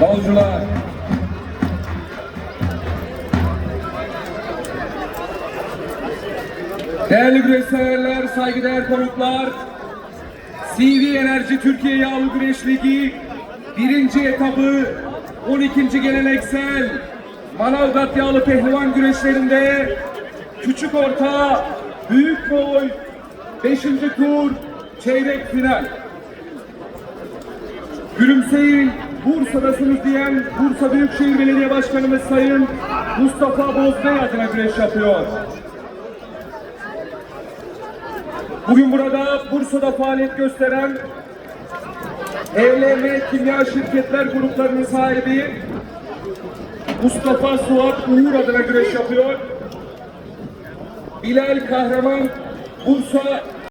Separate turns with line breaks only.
Davulcular. Değerli güreş saygıdeğer konuklar. CV Enerji Türkiye Yağlı Güreş Ligi birinci etapı 12. geleneksel Manavgat Yağlı Pehlivan güreşlerinde küçük orta, büyük boy, 5. tur, çeyrek final. Gülümseyin, Bursa'dasınız diyen Bursa Büyükşehir Belediye Başkanımız Sayın Mustafa Bozbey adına güreş yapıyor. Bugün burada Bursa'da faaliyet gösteren ELM Kimya Şirketler gruplarının sahibi Mustafa Suat Uğur adına güreş yapıyor. Bilal Kahraman Bursa